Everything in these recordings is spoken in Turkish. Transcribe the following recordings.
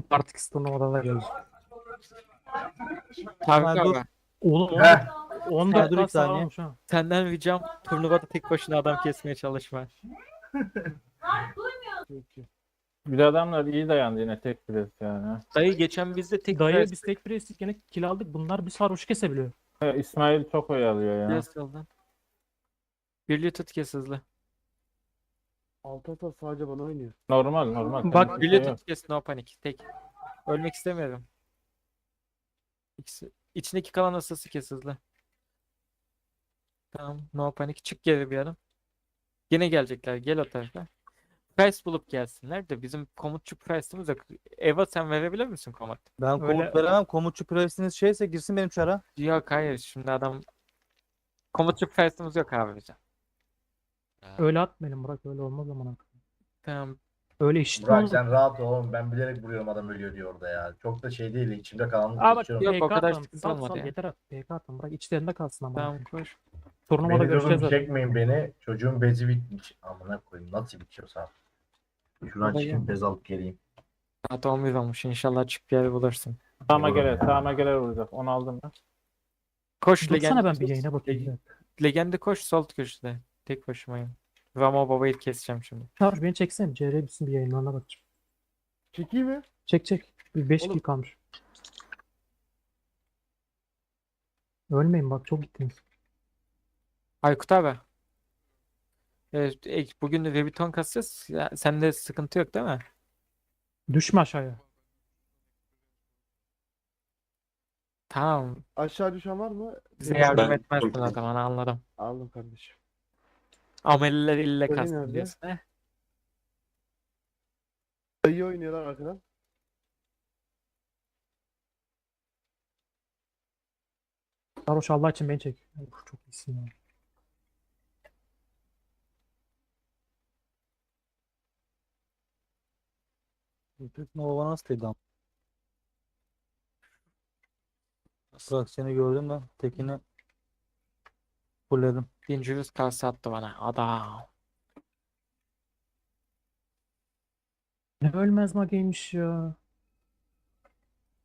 Partix turnuvada da gelecek. Tarık abi. Oğlum Heh. 14 dur bir saniye. Senden ricam turnuvada tek başına adam kesmeye çalışma. Bir adamlar iyi dayandı yine tek pres yani. Dayı geçen bizde tek Dayı pres- biz tek prestik gene kill aldık. Bunlar bir sarhoş kesebiliyor. İsmail çok oyalıyor ya. Biraz kaldı. Birliği tut kes hızlı. Altı ata sadece bana oynuyor. Normal normal. Bak, Birliği şey tut kes no panik. Tek. Ölmek istemiyorum. İkisi. İçindeki kalan asası kes hızlı. Tamam no panik. Çık geri bir adım. Yine gelecekler. Gel o tarafa. Price bulup gelsinler de bizim komutçu price'ımız yok. Eva sen verebilir misin komut? Ben Öyle- komut veremem. Komutçu presiniz şeyse girsin benim çara. Yok hayır şimdi adam komutçu price'ımız yok abi bizim. Öyle atmayalım Burak öyle olmaz ama. Tamam. Öyle işitme Burak sen rahat ol oğlum. Ben bilerek vuruyorum adam ölüyor diyor orada ya. Çok da şey değil. içimde kalanlık Aa bak geçiyorum. Yok, o PK kadar sıkıntı olmadı ya. yeter at. PK atın Burak içlerinde kalsın ama. Tamam koş. Turnuvada Beni görüşeceğiz zaten. çekmeyin beni. Çocuğun bezi bitmiş. Amına koyayım nasıl bitiyorsa. Şuradan Olay çıkayım bez alıp geleyim. Saat 11 olmuş. İnşallah çık bir yer bulursun. Gelir, ya. sağıma gelir vuracak. Onu aldım ben. Koş Dursana ben bir Legend. yayına bakayım. Legendi koş sol köşede. Tek başımayım. Ramo babayı keseceğim şimdi. Çağır beni çeksene. CR bitsin bir yayınlarına bakacağım. Çekeyim mi? Çek çek. Bir 5 Oğlum. kill kalmış. Ölmeyin bak çok gittiniz. Aykut abi. Evet, e, bugün de Webiton kasacağız. Ya, sende sıkıntı yok değil mi? Düşme aşağıya. Tamam. Aşağı düşen var mı? Bize yardım Ben- etmezsin o zaman anladım. Aldım kardeşim. Ameliler ille Öyle kastın nerede? diyorsun. Eh, İyi oynuyorlar arkadan. Sarhoş Allah için beni çek. Of, çok iyisin ya. Türk Nova nasıl dedi ama? Bırak seni gördüm ben. Tekini fulledim. Dangerous kase attı bana. Adam. Ne ölmez mageymiş ya.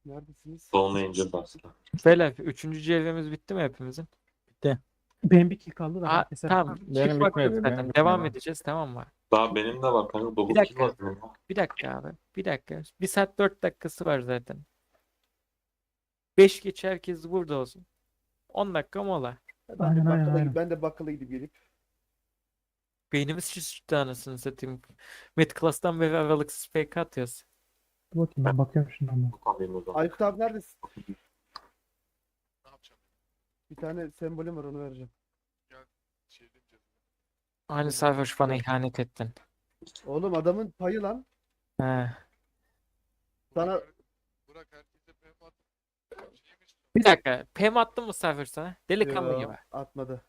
Neredesiniz? Dolmayınca bastı. Beyler 3. CV'miz bitti mi hepimizin? Benim bir kill kaldı da. Aa, herkese- tamam. Benim bitmedi, zaten. benim Devam bitmedi. edeceğiz tamam mı? Daha benim de var kanka. Bir dakika. benim. Bir dakika abi. Bir dakika. Bir saat 4 dakikası var zaten. 5 geç herkes burada olsun. 10 dakika mola. Ben de Aynen, aynen, bakkala, aynen. ben de bakkala gidip gelip. Beynimiz şişti anasını satayım. Mid class'tan beri aralıksız PK atıyoruz. Dur bakayım ben bakıyorum şimdi ama. Alayım o zaman. Aykut abi neredesin? Bir tane sembolüm var onu vereceğim. Aynı sarhoş bana ihanet ettin. Oğlum adamın payı lan. He. Sana Bir dakika. PM attın mı sarhoş sana? Delikanlı Yo, gibi. atmadı.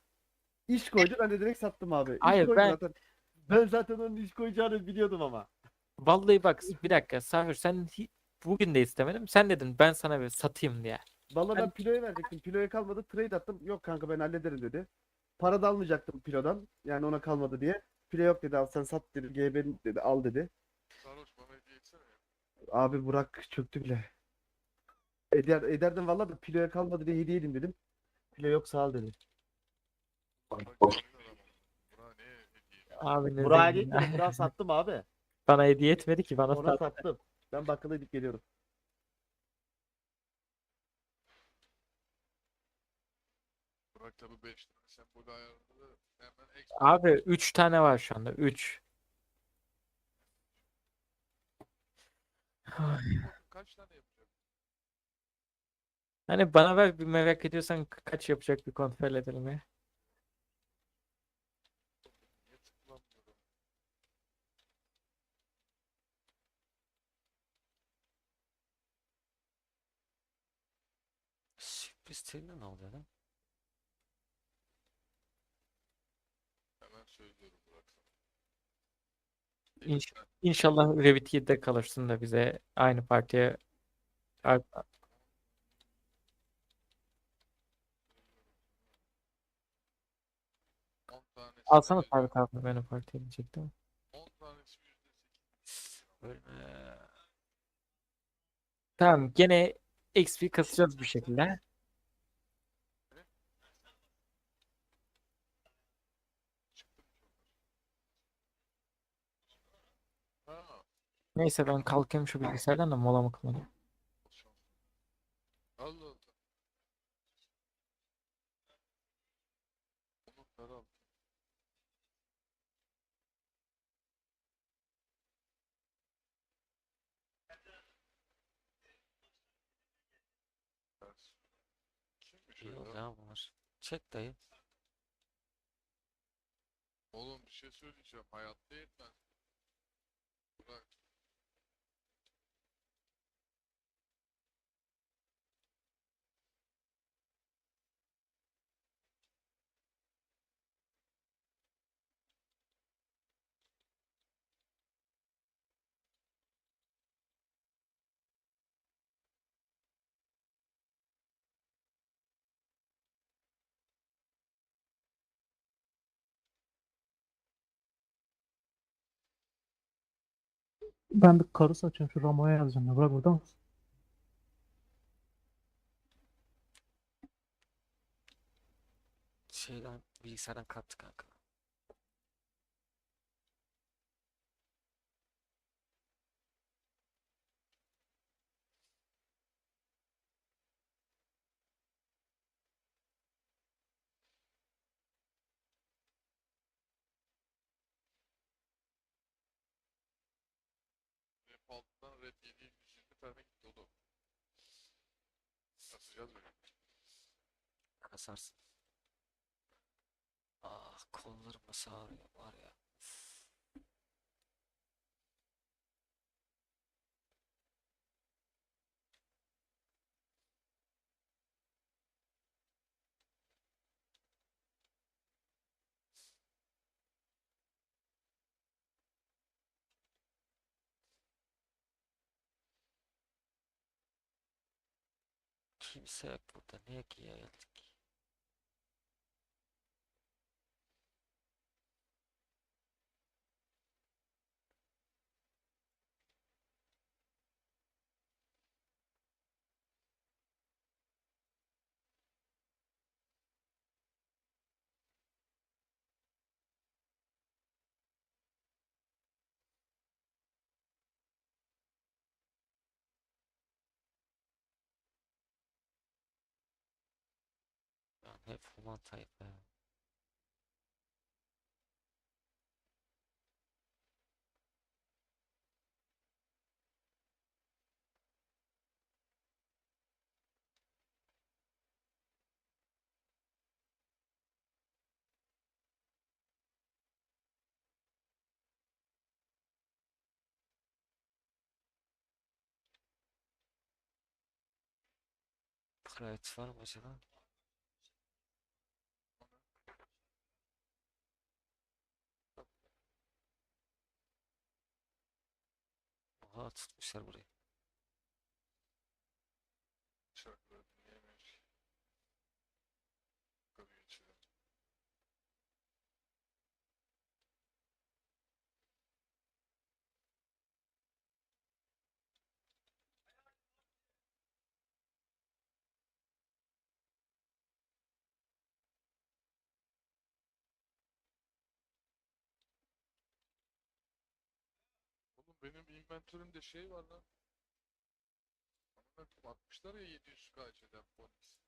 İş koydu ben de direkt sattım abi. İş Hayır, koydu ben- zaten. Ben zaten onun iş koyacağını biliyordum ama. Vallahi bak bir dakika sarhoş sen hi- bugün de istemedim. Sen dedin ben sana bir satayım diye. Vallahi ben Ben- Pilo'ya verecektim. Pilo'ya kalmadı. Trade attım. Yok kanka ben hallederim dedi. Para da almayacaktım Pilo'dan. Yani ona kalmadı diye. Pilo yok dedi al sen sat dedi. GB dedi al dedi. Abi Burak çöktü bile. Eder, ederdim vallahi da Pilo'ya kalmadı diye hediye edeyim dedim. Pilo yok sağ ol dedi. Abi ne Burak'a diyeyim ya. gitmedim. Burak'a sattım abi. Bana hediye etmedi ki bana Ona sat. sattım. Ben bakkala gidip geliyorum. Burak tabi 5 tane sembol ayarında hemen ekstra Abi 3 tane var şu anda. 3. kaç tane yapacak? Hani bana ver bir merak ediyorsan ka- kaç yapacak bir kontrol edelim ya. Sürpriz trailer ne oluyor lan? Hemen söylüyorum Burak sana. İnş- İnşallah Revit 7'de kalırsın da bize aynı partiye Ar- On tanesi alsana Tarık abi ben o partiye diyecektim. 10 tanesi %8. Ölme. Tamam gene XP kasacağız bir şekilde. Neyse ben kalkayım şu bilgisayardan da molamı kullanayım. Allah Allah. Onu para al. Ters. Kimmiş o İyi oldu ya? ya bunlar. Çek dayı. Oğlum bir şey söyleyeceğim. Hayatta yetmez. Bırak. Ben bir karısı açayım şu Ramo'ya yazacağım ya. Bırak burada mısın? Şeyden bilgisayardan kaptı kanka. Rap altından rap 720 tane gitti oğlum. Satacağız böyle. Kasarsın. Ah kollarım nasıl ağrıyor var ya. Kimse yok burada. Niye ki ya geldik? Yani hep Human tayfa ya. Private var mı acaba? Oha tutmuşlar burayı. Benim inventörümde şey var lan. Koyayım, atmışlar ya 700 KC'den polis.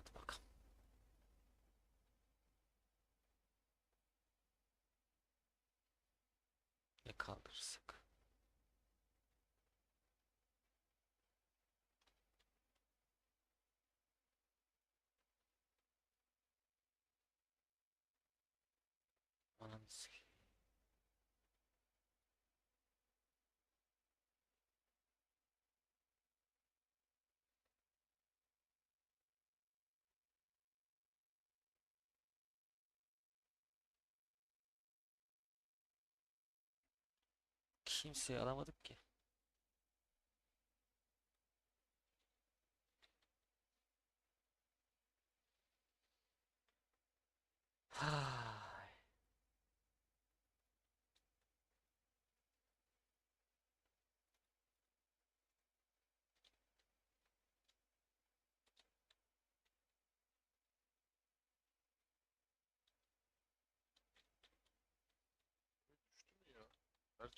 Hadi bakalım. Ne kaldırırsak. Ananı sikeyim. Kimseyi alamadık ki. Hay.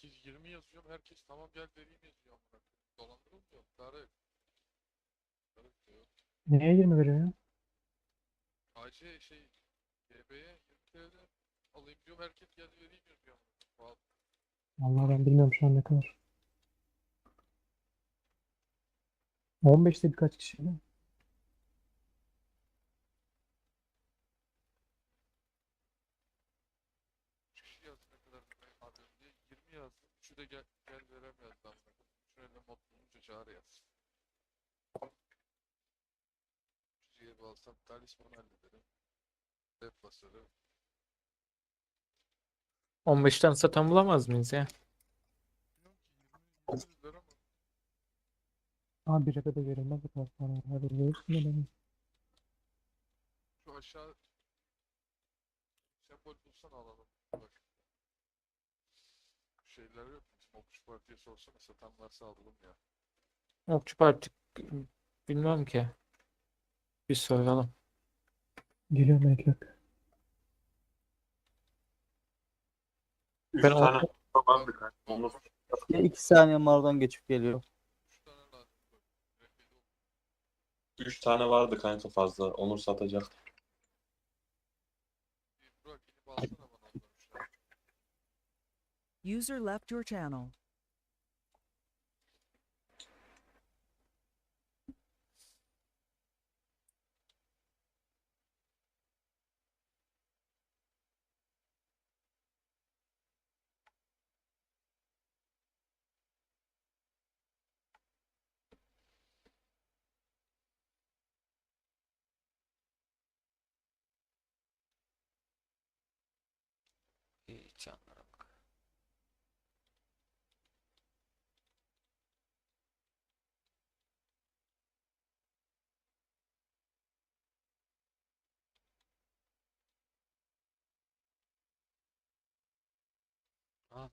18-20 yazıyorum. Herkes tamam gel vereyim yazıyor. Dolandırılmıyor. Tarık. Tarık diyor. Neye 20 veriyor ya? AC şey GB'ye 20 TL alayım diyor. Herkes gel vereyim yazıyor. Vallahi. Vallahi ben bilmiyorum şu an ne kadar. 15'te birkaç kişi değil mi? Bulunca çağrı yaz. 300 GB alsam talisman hallederim. Rap basarım. 15'ten satan bulamaz mıyız ya? Bilmiyorum ki 20 20 lira mı? Abi bir de verilmez bu kadar para. Hadi verirsin de benim. Şu aşağı sembol bulsana alalım. Bak. Şeyler yok okçu partiye sorsana satan varsa alalım ya. Okçu Parti bilmem ki. Bir soralım. Geliyorum Eklek. 3 Ben tane o- vardı kanka. Onu Ya iki saniye mardan geçip geliyor. 3 tane lazım. Rehberi olur. 3 tane vardı kanka fazla. Onur satacak. Bir Burak inip alsana bana ondan 3 tane. User left your channel. İyi canlara bak.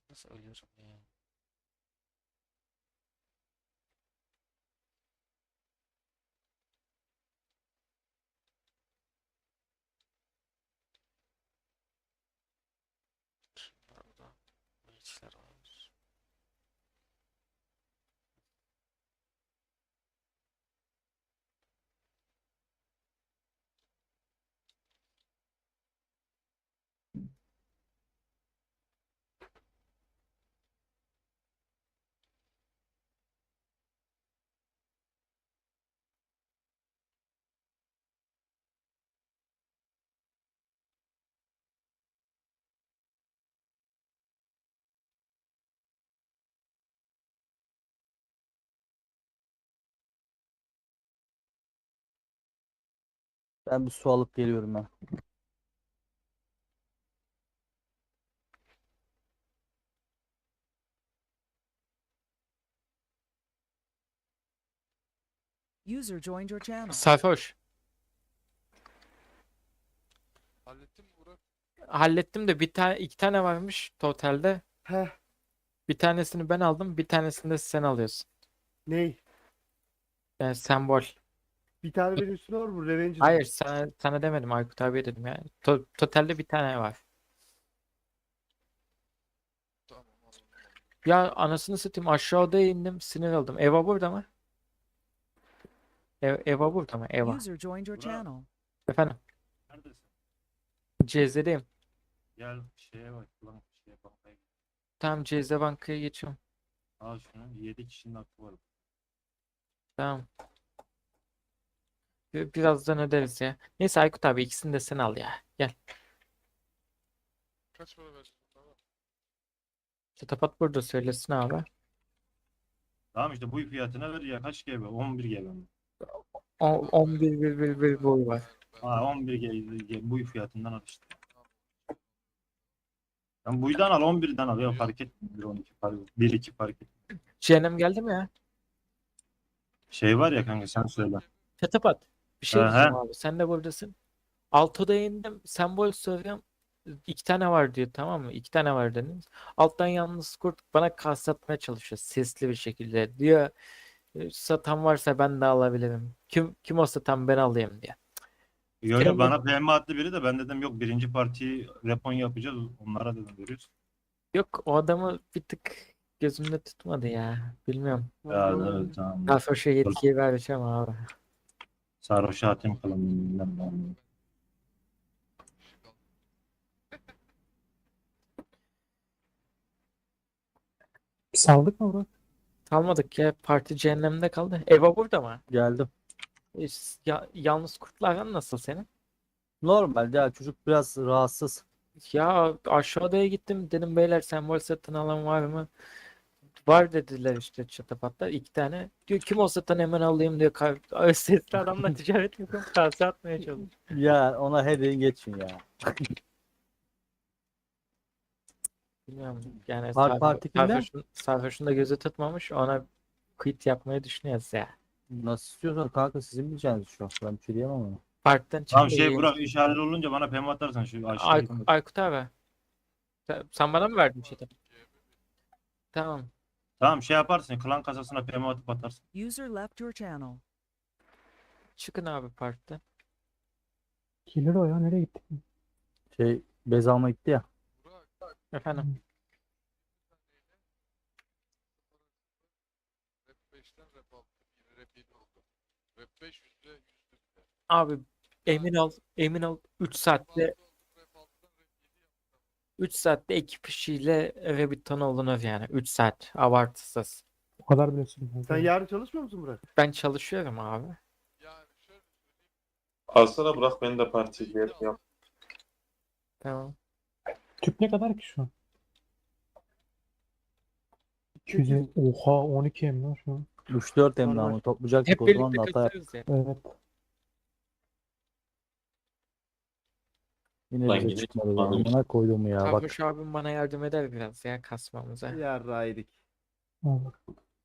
Nasıl ölüyorum ya? Ben bir su alıp geliyorum ben. User joined your channel. Sarhoş. Hallettin mi Burak? Hallettim de bir tane iki tane varmış totalde. Heh. Bir tanesini ben aldım, bir tanesini de sen alıyorsun. Ney? Yani sembol. Bir tane benim üstüne var mı? Revenge'in. Hayır sana, sana demedim Aykut abiye dedim yani. To- totalde bir tane var. Tamam. Ya anasını satayım aşağıda indim sinir oldum. Eva burada mı? Ev, Eva burada mı? Eva. User joined your channel. Efendim. Neredesin? CZ'deyim. Gel şeye bak lan şeye bakmaya gel. Tamam CZ bankaya geçiyorum. Al şunu 7 kişinin hakkı var. Tamam. Bir- Birazdan öderiz ya. Neyse Aykut abi ikisini de sen al ya. Gel. Kaç para bunlara? Çatapat burada söylesin abi. Tamam işte bu fiyatına ver ya kaç GB? 11 GB mi? O, 11 bir bir bir boy var. Ha 11 GB bu fiyatından al işte. Sen buydan al 11'den al ya fark etmiyor 12 fark 1 2 fark etmiyor. Cehennem geldi mi ya? Şey var ya kanka sen söyle. Çatapat. Bir şey Aha. diyeceğim abi. Sen de buradasın. Alto'da indim. Sembol soruyorum. İki tane var diyor tamam mı? İki tane var dediniz. Alttan yalnız kurt bana kastetmeye çalışıyor. Sesli bir şekilde. Diyor "E, satan varsa ben de alabilirim. Kim kim o satan ben alayım diye. Yo yo Senin bu- bana PM attı biri de ben dedim yok birinci partiyi repon yapacağız onlara dedim veriyoruz. Yok o adamı bir tık gözümde tutmadı ya. Bilmiyorum. Ya evet tamam. Gafroş'a yetkiyi vereceğim abi. Sarhoş'a bilmem ne. Saldık mı Burak? Kalmadık ya. Parti cehennemde kaldı. Eva burada mı? Geldim. E, Ya, yalnız kurtlardan nasıl senin? Normal ya çocuk biraz rahatsız. Ya aşağıdaya gittim dedim beyler sembol satın alan var mı? Var dediler işte çatapatlar iki tane. Diyor kim o satan hemen alayım diyor. Kar- Sesli adamla ticaret yapıyorum. Kase atmaya çalışıyor. Ya ona hediye geçin ya. Bilmiyorum yani Park sarho- Parti kimde? sarhoşun, sarhoşun da gözü tutmamış ona quit yapmayı düşünüyoruz ya. Nasıl istiyorsan kanka sizin bileceğiniz şu an. Ben bir şey diyemem ona. Parktan Tamam çıkmayı- şey Burak iş olunca bana PM atarsan şu Ay- aşağıya. Aykut abi. Sen, sen bana mı verdin şeyden? Tamam. Tamam şey yaparsın klan kasasına PM atıp atarsın. User left your channel. Çıkın abi parktan. Gelir o ya nereye gittik? Şey bez alma gitti ya. Efendim. Rap 5'ten rap 6, bir rap 7 oldu. Rap 5 yüzde yüzde. Abi emin ol emin ol 3 saatte 3 saatte ekip işiyle Rabbiton olunur yani 3 saat abartısız. O kadar bile sürmüyor. Sen yarın çalışmıyor musun Burak? Ben çalışıyorum abi. Yani. Alsana bırak beni de partiyi gel yap. Tamam. Tüp ne kadar ki şu an? 200 Oha 12 em lan şu an. 3-4 emri ama toplayacaktık Hep birlikte kaçarız ya. Evet. Yine Lan bize yine çıkmadı ya. Buna koydum ya bak. Sarhoş abim bana yardım eder biraz ya kasmamıza. Yarra yedik.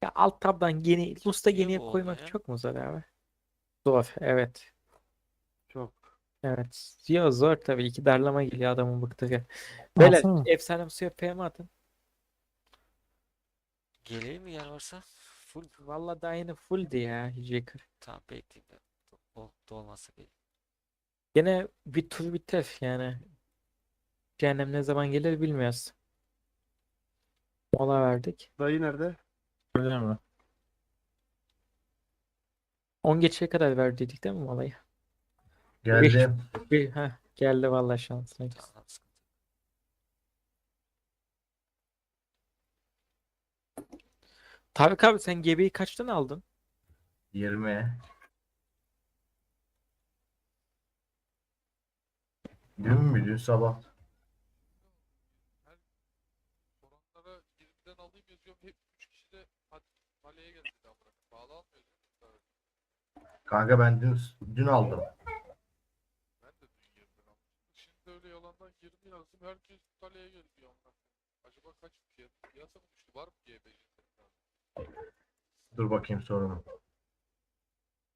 Ya alt tabdan yeni, Lusta Niye yeniye bu oldu koymak ya? çok mu zor abi? Zor evet. Çok. Evet. Yo zor tabii. İki darlama geliyor adamın bıktırıyor. Böyle Alsana. efsanem suya PM atın. Geleyim mi yer varsa? Full. Valla daha yeni fulldi ya Jaker. Tamam bekleyeyim ben. Dolmazsa geleyim. Gene bir tur biter yani. Cehennem ne zaman gelir bilmiyoruz. Mola verdik. Dayı nerede? Öyle mi? 10 geçeye kadar verdiydik değil mi molayı? Geldim. Bir, heh, geldi valla şansına. Tarık abi sen gebeyi kaçtan aldın? 20. Dün mü? Dün sabah. Soranlara 20'den alayım yazıyorum. Hep 3 kişi de hadi kaleye geldi daha bırak. Bağlı almıyor. Kanka ben dün dün aldım. Ben de dün 20'den almıştım. Şimdi öyle yalandan 20 yazdım. Herkes kaleye geldi bir. Acaba kaç fiyat? Piyasa mı düştü? Var mı GBC? Dur bakayım sorunu.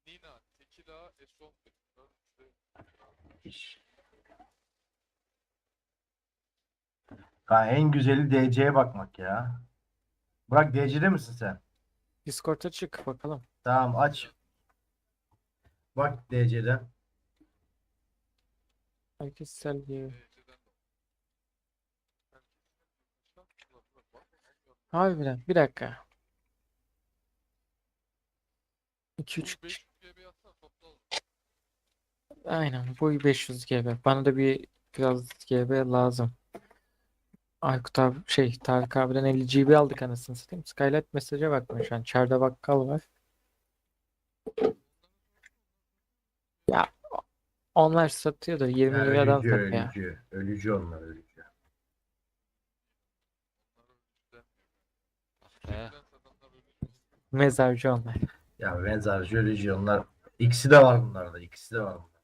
Nina, Tekila, S11. Bunların üçte İş. Kanka en güzeli DC'ye bakmak ya. Burak DC'de misin sen? Discord'a çık bakalım. Tamam aç. Bak DC'de. Herkes bak, almıyorum. Harbiden bir dakika. 2 3 Bu beş- GB atsana topla oğlum. Aynen bu 500 GB. Bana da bir biraz GB lazım. Aykut abi şey Tarık abiden 50 GB aldık anasını satayım. Skylight mesaja bakmıyor şu an. Çarda bakkal var. Ya onlar satıyor da 20 Ya liradan ölücü, satıyor. ölücü. Ölücü onlar ölücü. Mezarcı onlar. Ya mezarcı ölücü onlar. İkisi de var bunlarda. ikisi de var bunlarda.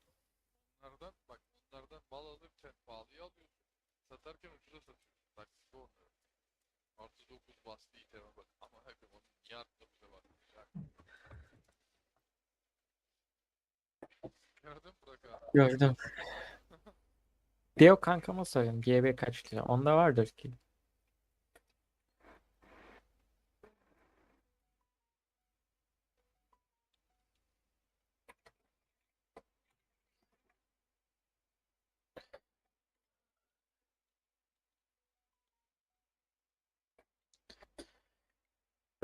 Onlardan bak onlardan mal alırken pahalıya alıyorsun. Satarken ucuza satıyorsun. Taksisi onların. Artı 9 bastı iteme bak. Ama gün onu niye arttı bize bak. Gördün Burak abi? Gördüm. Deo kankama soruyorum. GB kaç lira? Onda vardır ki.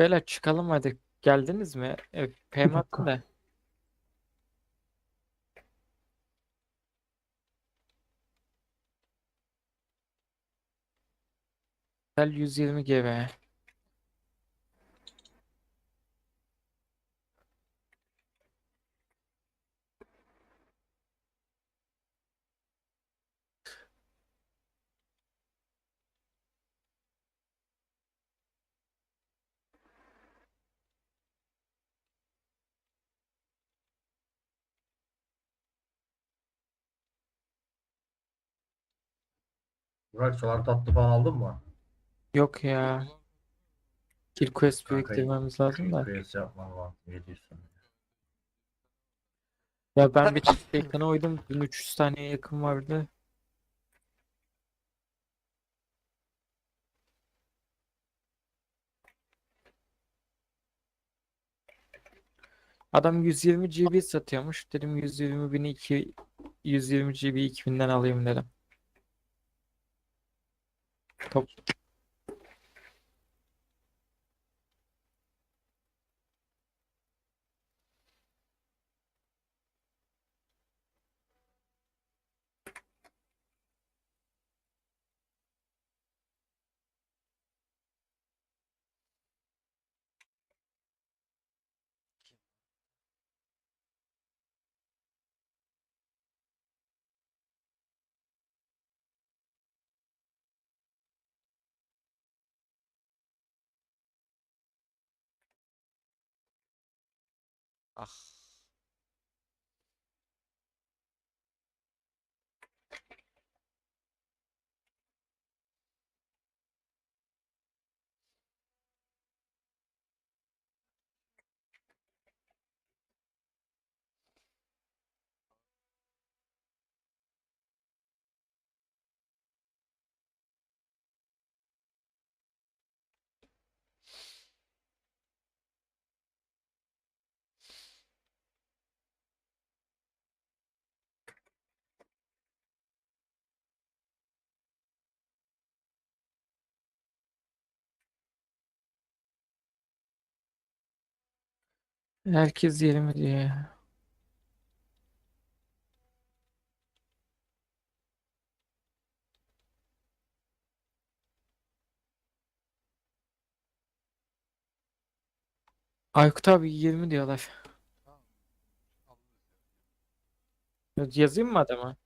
Beyler çıkalım hadi. Geldiniz mi? E, PM attım da. Gel 120 GB. Burak solar tatlı falan aldın mı? Yok ya. Kill quest biriktirmemiz lazım da. GPS yapman lazım. 700 tane. Ya ben bir çift ekrana uydum. Dün 300 taneye yakın vardı. Adam 120 GB satıyormuş. Dedim 120 bini 2 120 GB 2000'den alayım dedim. Nope. Ah. Herkes 20 diyor. Aykut abi 20 diyorlar. Yazayım mı adama?